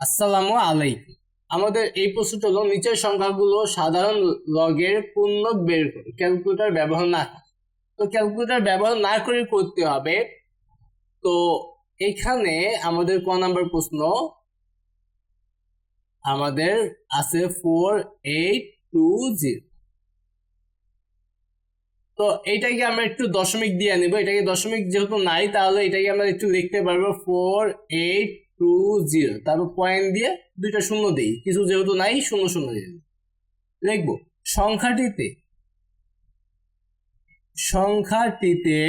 আসসালামু আলাইকুম। আমাদের এই প্রশ্নটা হলো, নিচের সংখ্যাগুলো সাধারণ লগের পূর্ণ বের ক্যালকুলেটর ব্যবহার না তো ক্যালকুলেটর ব্যবহার না করে করতে হবে। তো এখানে আমাদের ক নাম্বার প্রশ্ন। আমাদের আছে ফোর এইট টু জিরো তো এইটাকে আমরা একটু দশমিক দিয়ে নিব। এটাকে দশমিক যেহেতু নাই, তাহলে এটাকে আমরা একটু লিখতে পারব ফোর এইট টু জিরো। তারপর পয়েন্ট দিয়ে দুইটা শূন্য দিই। কিছু যেহেতু নাই, শূন্য শূন্য দিয়ে দিই। লিখব, সংখ্যাটিতে সংখ্যাটিতে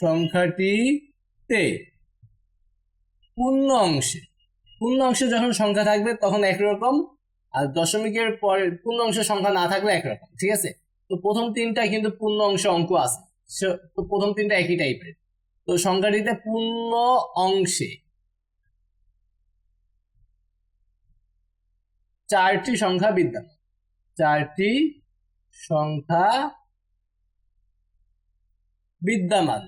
সংখ্যাটিতে, পূর্ণ অংশে পূর্ণ অংশে যখন সংখ্যা থাকবে তখন একরকম, আর দশমিকের পরে পূর্ণ অংশের সংখ্যা না থাকলে একরকম, ঠিক আছে? তো প্রথম তিনটা কিন্তু পূর্ণ অংশ অঙ্ক আছে। প্রথম তিনটা একই টাইপের তো সংখ্যাটিতে পূর্ণ অংশে চারটি সংখ্যা বিদ্যমান। চারটি সংখ্যা বিদ্যমান।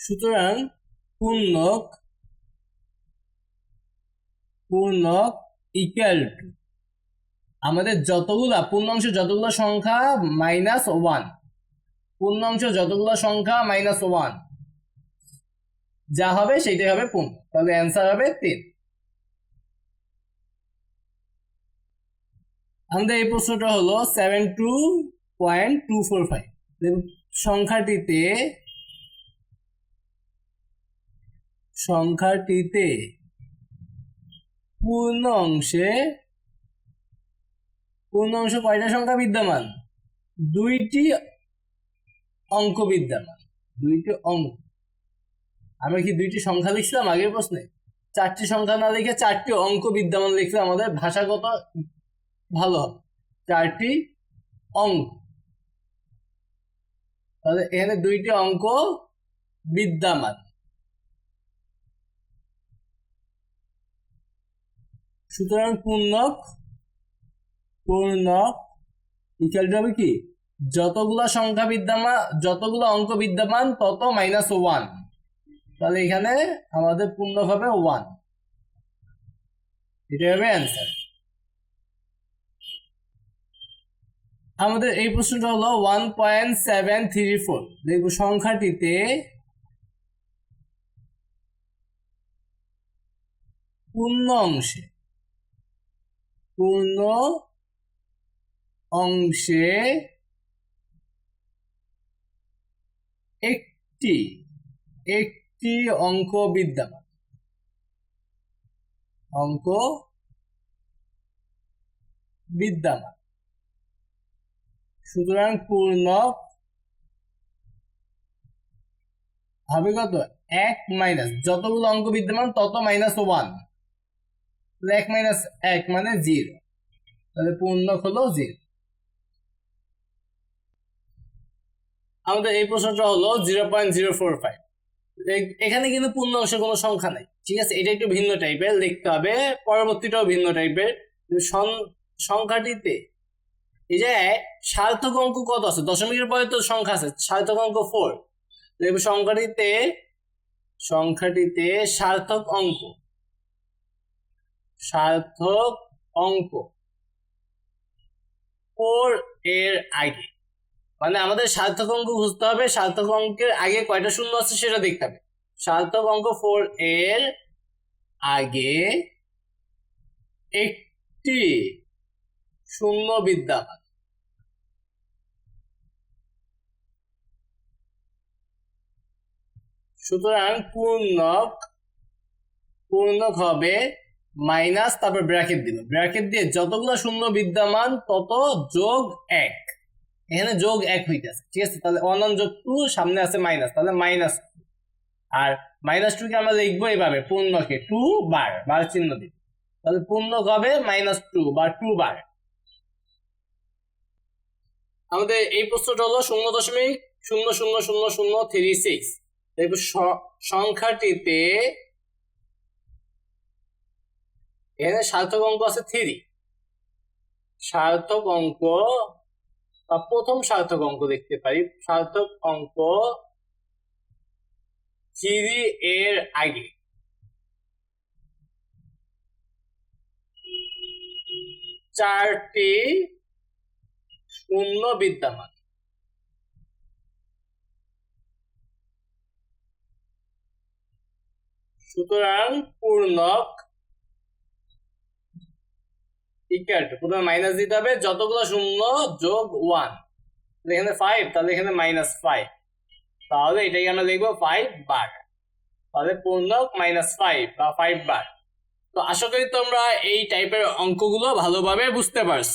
সুতরাং পূর্ণক পূর্ণক ইকুয়াল টু আমাদের যতগুলা, পূর্ণাংশ যতগুলো সংখ্যা মাইনাস ওয়ান পূর্ণাংশ যতগুলো সংখ্যা মাইনাস ওয়ান যা হবে সেটাই হবে পূর্ণ। তাহলে অ্যান্সার হবে তিন। আমাদের এই প্রশ্নটা হলো seven two point two four five সংখ্যাটিতে সংখ্যাটিতে পূর্ণ অংশে পূর্ণ অংশ কয়টা সংখ্যা বিদ্যমান? দুইটি অঙ্ক বিদ্যমান। দুইটি অঙ্ক। আমরা কি দুইটি সংখ্যা লিখছিলাম আগের প্রশ্নে? চারটি সংখ্যা না লিখে চারটি অঙ্ক বিদ্যমান লিখলে আমাদের ভাষাগত ভালো হবে। চারটি অঙ্ক। তাহলে এখানে দুইটি অঙ্ক বিদ্যমান। সুতরাং পূর্ণক পূর্ণক ইকুয়াল হবে কি? যতগুলা সংখ্যা বিদ্যমান, যতগুলো অঙ্ক বিদ্যমান, তত মাইনাস ওয়ান তাহলে এখানে আমাদের পূর্ণক হবে ওয়ান এটা হবে অ্যান্সার আমাদের এই প্রশ্নটা হলো one point seven three four দেখব সংখ্যাটিতে পূর্ণ অংশে, পূর্ণ অংশে একটি একটি অঙ্ক বিদ্যমান। অঙ্ক বিদ্যমান। সুতরাং পূর্ণক হবে কত? এক মাইনাস, যতগুলো অঙ্ক বিদ্যমান, তত মাইনাস ওয়ান। এক মাইনাস এক মানে জিরো। তাহলে পূর্ণক হলো জিরো। আমাদের এই প্রশ্নটা হলো zero point zero four five এখানে কিন্তু পূর্ণ অংশের কোনো সংখ্যা নাই। ঠিক আছে? এটা একটু ভিন্ন টাইপের লিখতে হবে। পরবর্তীটাও ভিন্ন টাইপের সংখ্যাটিতে এই যে সার্থক অঙ্ক কত আছে? দশমিকের পরে তো সংখ্যা আছে, সার্থক অঙ্ক ফোর সংখ্যাটিতে সংখ্যাটিতে সার্থক অঙ্ক। সার্থক অঙ্ক। ফোর এর আগে। মানে আমাদের সার্থক অঙ্ক খুঁজতে হবে। সার্থক অঙ্কের আগে কয়টা শূন্য আছে সেটা দেখতে হবে। সার্থক অঙ্ক ফোর এর আগে একটি শূন্য বিদ্যমান। সুতরাং পূর্ণক পূর্ণক হবে মাইনাস তারপর ব্র্যাকেট দিল ব্র্যাকেট দিয়ে যতগুলো শূন্য বিদ্যমান, তত যোগ এক। এখানে যোগ এক হইতেছে, ঠিক আছে? তাহলে ওয়ান ওয়ান যোগ টু সামনে আছে মাইনাস তাহলে মাইনাস আর মাইনাস টু কে আমরা লিখব এইভাবে পূর্ণকে টু বার বার চিহ্ন দিব তাহলে পূর্ণক হবে মাইনাস টু বা টু বার। আমাদের এই প্রশ্নটা হলো শূন্য দশমিক শূন্য শূন্য শূন্য শূন্য থ্রি সিক্স সংখ্যাটিতে এখানে সার্থক অঙ্ক আছে থ্রি সার্থক অঙ্ক প্রথম সার্থক অঙ্ক দেখতে পারি। সার্থক অঙ্ক থ্রি এর আগে। চারটি শূন্য বিদ্যমান। সুতরাং পূর্ণক ইকুয়াল টু প্রথমে মাইনাস দিতে হবে, যতগুলো শূন্য যোগ ওয়ান এখানে ফাইভ তাহলে এখানে মাইনাস ফাইভ তাহলে এটাকে আমরা লিখব ফাইভ বার তাহলে পূর্ণক মাইনাস ফাইভ বা ফাইভ বার তো আশা করি তোমরা এই টাইপের অঙ্কগুলো ভালোভাবে বুঝতে পারছ।